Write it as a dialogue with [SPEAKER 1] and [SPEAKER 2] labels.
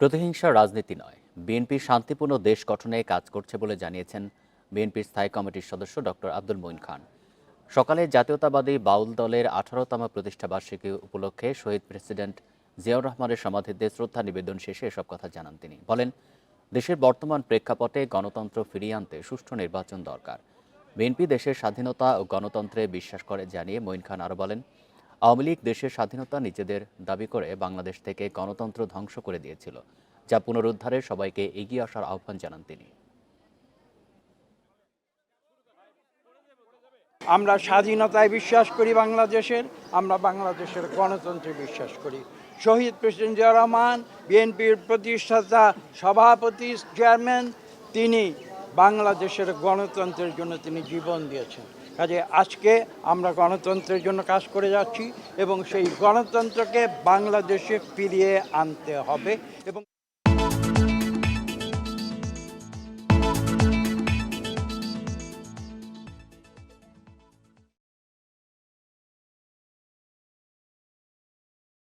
[SPEAKER 1] প্রতিহিংসার রাজনীতি নয়। বিএনপি শান্তিপূর্ণ দেশ গঠনে কাজ করছে বলে জানিয়েছেন বিএনপির স্থায়ী কমিটির সদস্য ডক্টর আব্দুল মঈন খান। সকালে জাতীয়তাবাদী বাউল দলের আঠারোতম প্রতিষ্ঠাবার্ষিকী উপলক্ষে শহীদ প্রেসিডেন্ট জিয়াউর রহমানের সমাধিতে শ্রদ্ধা নিবেদন শেষে এসব কথা জানান তিনি। বলেন, দেশের বর্তমান প্রেক্ষাপটে গণতন্ত্র ফিরিয়ে আনতে সুষ্ঠু নির্বাচন দরকার। বিএনপি দেশের স্বাধীনতা ও গণতন্ত্রে বিশ্বাস করে, জানিয়ে মঈন খান আরও বলেন আওয়ামী লীগ দেশের স্বাধীনতা নিজেদের দাবি করে বাংলাদেশ থেকে গণতন্ত্র ধ্বংস করে দিয়েছিল, যা পুনরুদ্ধারে সবাইকে এগিয়ে আসার আহ্বান জানান তিনি।
[SPEAKER 2] আমরা স্বাধীনতায় বিশ্বাস করি বাংলাদেশের, আমরা বাংলাদেশের গণতন্ত্রে বিশ্বাস করি। শহীদ প্রেসিডেন্ট জিয়া রহমান, বিএনপির প্রতিষ্ঠাতা, সভাপতি, চেয়ারম্যান, তিনি বাংলাদেশের গণতন্ত্রের জন্য তিনি জীবন দিয়েছেন। কাজে আজকে আমরা গণতন্ত্রের জন্য কাজ করে যাচ্ছি এবং সেই গণতন্ত্রকে বাংলাদেশে ফিরিয়ে আনতে হবে এবং